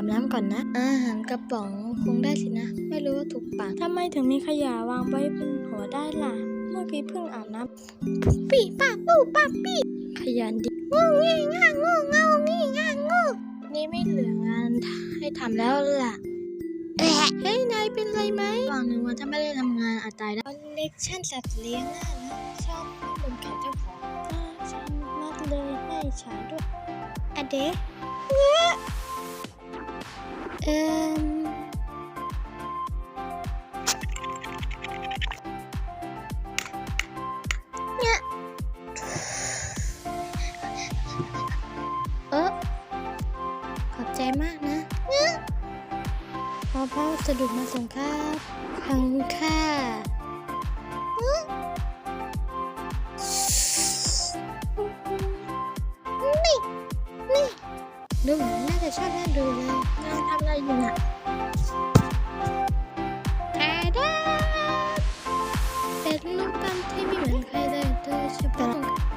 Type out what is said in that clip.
อาบน้ำก่อนนะ อาหารกระป๋องคงได้สินะ ไม่รู้ว่าถูกปากทำไมถึงมีขยะวางไว้บนหัวได้ล่ะ เมื่อกี้เพิ่งอาบน้ปีป้าปูป้าปีขยันดิงูงี้ง่างูเงางี้ง่างูำนี่ไม่เหลืองานให้ทำแล้วล่ะแอะเฮ้ยนายเป็นไรไหมฟังหนึ่งว่าถ้าไม่ได้ทำงานอาจตายได้คอนเน็กชั่นสัตว์เลี้ยงน่านะชอบให้บนแขนเจ้าของถ้าฉันมัดเลยให้ฉันด้วยอะเดะ เอ่มเนี่ยเออขอบใจมากนะเนี่ยพอพ่อสะดุดมาส่งครับขอบคุณค่ะนี่ นี่ดู sana dulu. Nonton lagi nak. Dan lupa kaya itu?